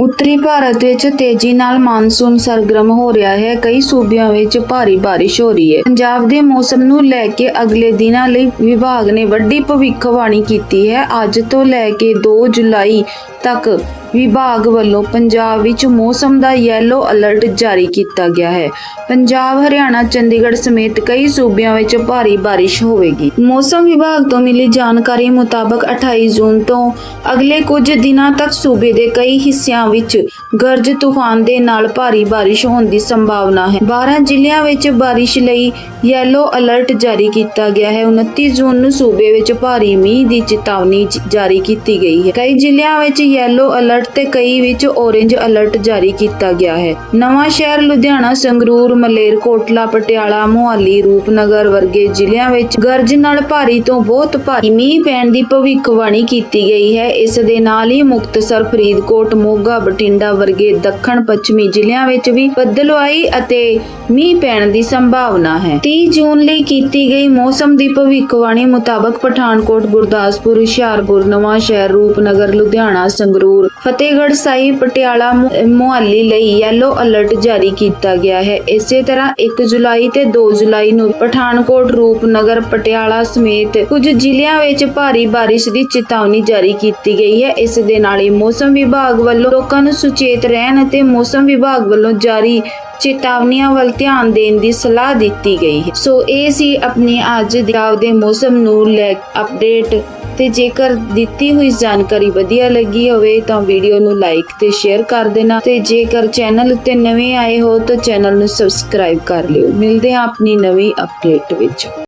ਉੱਤਰੀ ਭਾਰਤ ਵਿੱਚ ਤੇਜ਼ੀ ਨਾਲ ਮਾਨਸੂਨ ਸਰਗਰਮ ਹੋ ਰਿਹਾ ਹੈ। ਕਈ ਸੂਬਿਆਂ ਵਿੱਚ ਭਾਰੀ ਬਾਰਿਸ਼ ਹੋ ਰਹੀ ਹੈ। ਪੰਜਾਬ ਦੇ ਮੌਸਮ ਨੂੰ ਲੈ ਕੇ ਅਗਲੇ ਦਿਨਾਂ ਲਈ ਵਿਭਾਗ ਨੇ ਵੱਡੀ ਭਵਿੱਖਬਾਣੀ ਕੀਤੀ ਹੈ। ਅੱਜ ਤੋਂ ਲੈ ਕੇ 2 ਜੁਲਾਈ ਤੱਕ ਵਿਭਾਗ ਵੱਲੋਂ ਪੰਜਾਬ ਵਿੱਚ ਮੌਸਮ ਦਾ ਯੈਲੋ ਅਲਰਟ ਜਾਰੀ ਕੀਤਾ ਗਿਆ ਹੈ। ਪੰਜਾਬ, ਹਰਿਆਣਾ, ਚੰਡੀਗੜ੍ਹ ਸਮੇਤ ਕਈ ਸੂਬਿਆਂ ਵਿੱਚ ਭਾਰੀ ਬਾਰਿਸ਼ ਹੋਵੇਗੀ। ਮੌਸਮ ਵਿਭਾਗ ਤੋਂ ਮਿਲੀ ਜਾਣਕਾਰੀ ਮੁਤਾਬਕ 28 ਜੂਨ ਤੋਂ ਅਗਲੇ ਕੁਝ ਦਿਨਾਂ ਤੱਕ ਸੂਬੇ ਦੇ ਕਈ ਹਿੱਸਿਆਂ ਵਿੱਚ ਗਰਜ ਤੂਫਾਨ ਦੇ ਨਾਲ ਭਾਰੀ ਬਾਰਿਸ਼ ਹੋਣ ਦੀ ਸੰਭਾਵਨਾ ਹੈ। 12 ਜ਼ਿਲ੍ਹਿਆਂ ਵਿੱਚ ਬਾਰਿਸ਼ ਲਈ ਯੈਲੋ ਅਲਰਟ ਜਾਰੀ ਕੀਤਾ ਗਿਆ ਹੈ। 29 ਜੂਨ ਨੂੰ ਸੂਬੇ ਵਿੱਚ ਭਾਰੀ ਮੀਂਹ ਦੀ ਚੇਤਾਵਨੀ ਜਾਰੀ ਕੀਤੀ ਗਈ ਹੈ। ਕਈ ਜ਼ਿਲ੍ਹਿਆਂ ਵਿੱਚ ਯੈਲੋ ਅਲਰਟ ਤੇ ਕਈ ਵਿੱਚ ਔਰੇਂਜ ਅਲਰਟ ਜਾਰੀ ਕੀਤਾ ਗਿਆ ਹੈ। ਨਵਾਂ ਸ਼ਹਿਰ ਲੁਧਿਆਣਾ, ਸੰਗਰੂਰ, ਮਲੇਰਕੋਟਲਾ, ਪਟਿਆਲਾ, ਮੋਹਾਲੀ, ਰੂਪਨਗਰ ਵਰਗੇ ਜ਼ਿਲ੍ਹਿਆਂ ਵਿੱਚ ਗਰਜ ਨਾਲ ਭਾਰੀ ਤੋਂ ਬਹੁਤ ਭਾਰੀ ਮੀਂਹ ਪੈਣ ਦੀ ਭਵਿੱਖਬਾਣੀ ਕੀਤੀ ਗਈ ਹੈ। ਇਸ ਦੇ ਨਾਲ ਹੀ ਮੁਕਤਸਰ, ਫਰੀਦਕੋਟ, ਮੋਗਾ, ਬਠਿੰਡਾ ਵਰਗੇ ਦੱਖਣ ਪੱਛਮੀ ਜ਼ਿਲ੍ਹਿਆਂ ਵਿੱਚ ਵੀ ਬੱਦਲਵਾਈ ਅਤੇ ਮੀਂਹ ਪੈਣ ਦੀ ਸੰਭਾਵਨਾ ਹੈ। 30 ਜੂਨ ਲਈ ਕੀਤੀ ਗਈ ਮੌਸਮ ਦੀ ਭਵਿੱਖਬਾਣੀ ਮੁਤਾਬਕ ਪਠਾਨਕੋਟ, ਗੁਰਦਾਸਪੁਰ, ਹੁਸ਼ਿਆਰਪੁਰ, ਨਵਾਂ ਸ਼ਹਿਰ, ਰੂਪਨਗਰ, ਲੁਧਿਆਣਾ, ਸੰਗਰੂਰ ਫਤਿਹਗੜ੍ਹ ਸਾਹਿਬ, ਪਟਿਆਲਾ, ਮੁ- ਲਈ ਯੈਲੋ ਅਲਰਟ ਜਾਰੀ ਕੀਤਾ ਗਿਆ ਹੈ। ਇਸੇ ਤਰ੍ਹਾਂ 1 ਜੁਲਾਈ ਤੇ 2 ਜੁਲਾਈ ਨੂੰ ਪਠਾਨਕੋਟ, ਰੂਪਨਗਰ, ਪਟਿਆਲਾ ਸਮੇਤ ਕੁਝ ਜ਼ਿਲ੍ਹਿਆਂ ਵਿੱਚ ਭਾਰੀ ਬਾਰਿਸ਼ ਦੀ ਚੇਤਾਵਨੀ ਜਾਰੀ ਕੀਤੀ ਗਈ ਹੈ। ਇਸ ਦੇ ਨਾਲ ਹੀ ਮੌਸਮ ਵਿਭਾਗ ਵੱਲੋਂ ਲੋਕਾਂ ਨੂੰ ਸੁਚੇਤ ਰਹਿਣ ਅਤੇ ਮੌਸਮ ਵਿਭਾਗ ਵੱਲੋਂ ਜਾਰੀ ਚੇਤਾਵਨੀਆਂ ਵੱਲ ਧਿਆਨ ਦੇਣ ਦੀ ਸਲਾਹ ਦਿੱਤੀ ਗਈ ਹੈ। ਸੋ ਇਹ ਸੀ ਆਪਣੀ ਅੱਜ ਦੇ ਆਪਦੇ ਮੌਸਮ ਨੂੰ ਲੈ ਅਪਡੇਟ ਤੇ ਜੇਕਰ ਦਿੱਤੀ ਹੋਈ ਜਾਣਕਾਰੀ ਵਧੀਆ ਲੱਗੀ ਹੋਵੇ ਤਾਂ ਵੀਡੀਓ ਨੂੰ ਲਾਈਕ ਤੇ ਸ਼ੇਅਰ ਕਰ ਦੇਣਾ ਤੇ ਜੇਕਰ ਚੈਨਲ ਉੱਤੇ ਨਵੇਂ ਆਏ ਹੋ ਤਾਂ ਚੈਨਲ ਨੂੰ ਸਬਸਕ੍ਰਾਈਬ ਕਰ ਲਿਓ। ਮਿਲਦੇ ਹਾਂ ਆਪਣੀ ਨਵੀਂ ਅਪਡੇਟ ਵਿੱਚ।